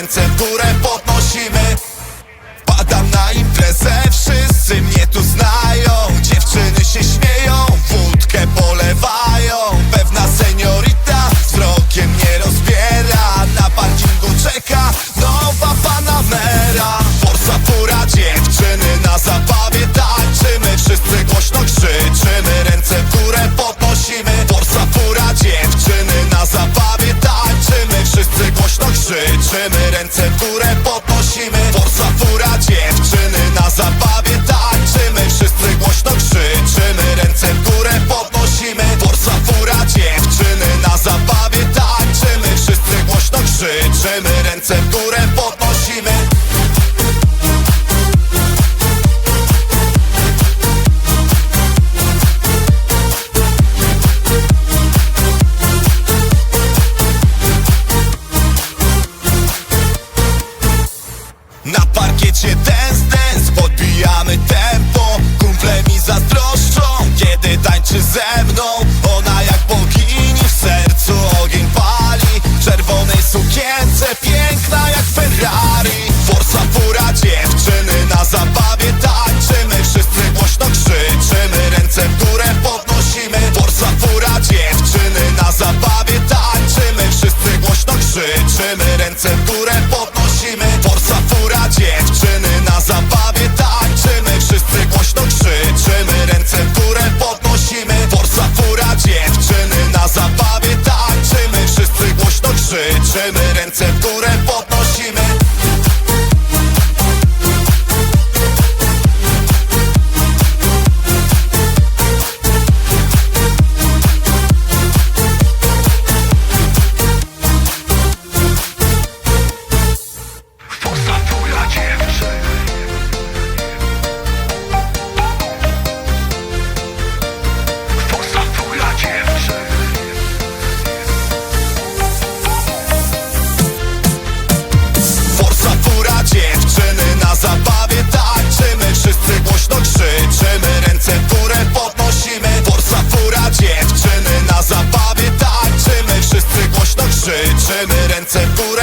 Ręce w górę podnosimy. Padam na imprezę, wszyscy mnie tu znają. Dziewczyny się śmieją, wódkę polewają. Pewna seniorita wzrokiem mnie rozbiera. Na parkingu czeka nowa Panamera Forza pura dziewczyny na zabawie tańczymy. Wszyscy głośno krzyczymy, ręce w górę podnosimy. Forza pura dziewczyny na zabawie tańczymy. Wszyscy głośno krzyczymy, ręce w górę podnosimy Forza pura dziewczyny na zabawie krzyczymy, ręce w podnosimy. Forza pura dziewczyny na zabawie tańczymy. Wszyscy głośno krzyczymy, ręce w podnosimy. Forza pura dziewczyny na zabawie tańczymy. Wszyscy głośno krzyczymy, ręce w górę podnosimy Bierzemy ręce w górę